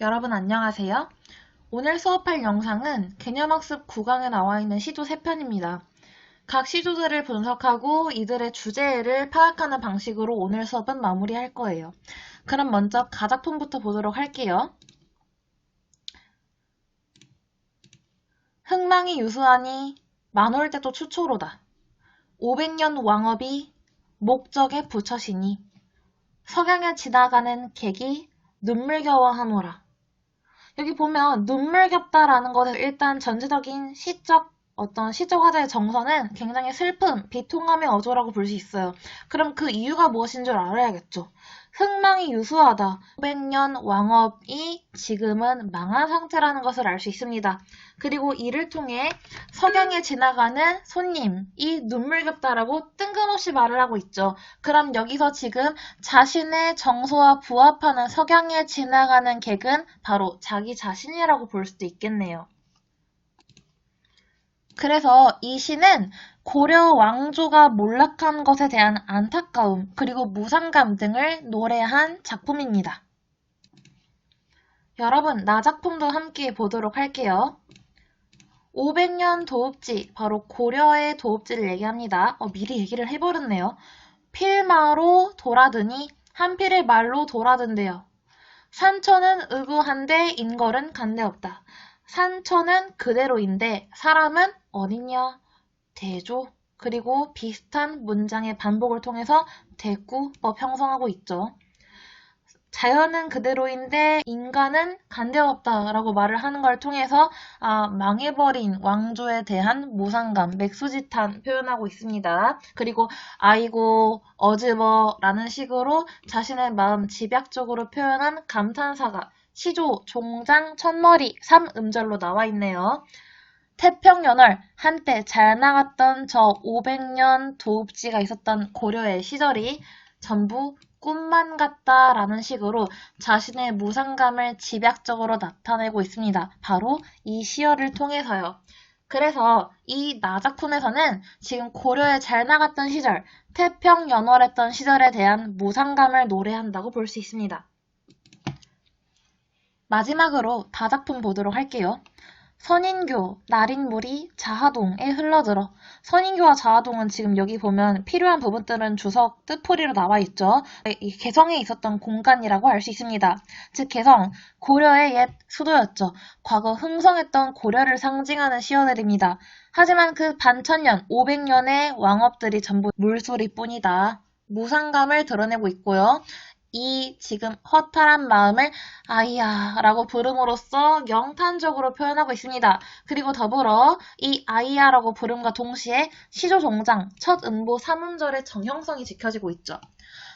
여러분 안녕하세요. 오늘 수업할 영상은 개념학습 9강에 나와 있는 시조 3편입니다. 각 시조들을 분석하고 이들의 주제를 파악하는 방식으로 오늘 수업은 마무리할 거예요. 그럼 먼저 가작품부터 보도록 할게요. 흥망이 유수하니 만올 때도 추초로다. 500년 왕업이 목적에 붙여시니 석양에 지나가는 객이 눈물겨워하노라. 여기 보면 눈물겹다라는 것에 일단 전체적인 시적 어떤 시적 화자의 정서는 굉장히 슬픔, 비통함의 어조라고 볼 수 있어요. 그럼 그 이유가 무엇인 줄 알아야겠죠. 흥망이 유수하다. 500년 왕업이 지금은 망한 상태라는 것을 알 수 있습니다. 그리고 이를 통해 석양에 지나가는 손님이 눈물겹다라고 뜬금없이 말을 하고 있죠. 그럼 여기서 지금 자신의 정서와 부합하는 석양에 지나가는 객은 바로 자기 자신이라고 볼 수도 있겠네요. 그래서 이 시는 고려 왕조가 몰락한 것에 대한 안타까움 그리고 무상감 등을 노래한 작품입니다. 여러분, 나 작품도 함께 보도록 할게요. 500년 도읍지, 바로 고려의 도읍지를 얘기합니다. 어, 미리 얘기를 해버렸네요. 필마로 돌아드니 한필의 말로 돌아든대요. 산천은 의구한데 인걸은 간데 없다. 산천은 그대로인데 사람은 어딨냐? 대조. 그리고 비슷한 문장의 반복을 통해서 대구법 형성하고 있죠. 자연은 그대로인데 인간은 간데없다라고 말을 하는 걸 통해서 아, 망해버린 왕조에 대한 모상감, 맥수지탄 표현하고 있습니다. 그리고 아이고 어즈버라는 식으로 자신의 마음 집약적으로 표현한 감탄사가 시조, 종장, 첫머리, 삼음절로 나와 있네요. 태평연월, 한때 잘 나갔던 저 500년 도읍지가 있었던 고려의 시절이 전부 꿈만 같다라는 식으로 자신의 무상감을 집약적으로 나타내고 있습니다. 바로 이 시어를 통해서요. 그래서 이 나작품에서는 지금 고려에 잘 나갔던 시절, 태평 연월했던 시절에 대한 무상감을 노래한다고 볼 수 있습니다. 마지막으로 다작품 보도록 할게요. 선인교, 날인물이 자하동에 흘러들어. 선인교와 자하동은 지금 여기 보면 필요한 부분들은 주석 뜻풀이로 나와 있죠. 이 개성에 있었던 공간이라고 할수 있습니다. 즉 개성, 고려의 옛 수도였죠. 과거 흥성했던 고려를 상징하는 시어들입니다. 하지만 그 반천년, 500년의 왕업들이 전부 물소리뿐이다. 무상감을 드러내고 있고요. 이 지금 허탈한 마음을 아이야 라고 부름으로써 영탄적으로 표현하고 있습니다. 그리고 더불어 이 아이야 라고 부름과 동시에 시조 종장, 첫 음보 3음절의 정형성이 지켜지고 있죠.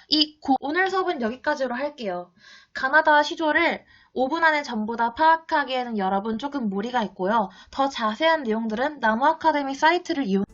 이 고, 오늘 수업은 여기까지로 할게요. 가나다 시조를 5분 안에 전부 다 파악하기에는 여러분 조금 무리가 있고요. 더 자세한 내용들은 나무 아카데미 사이트를 이용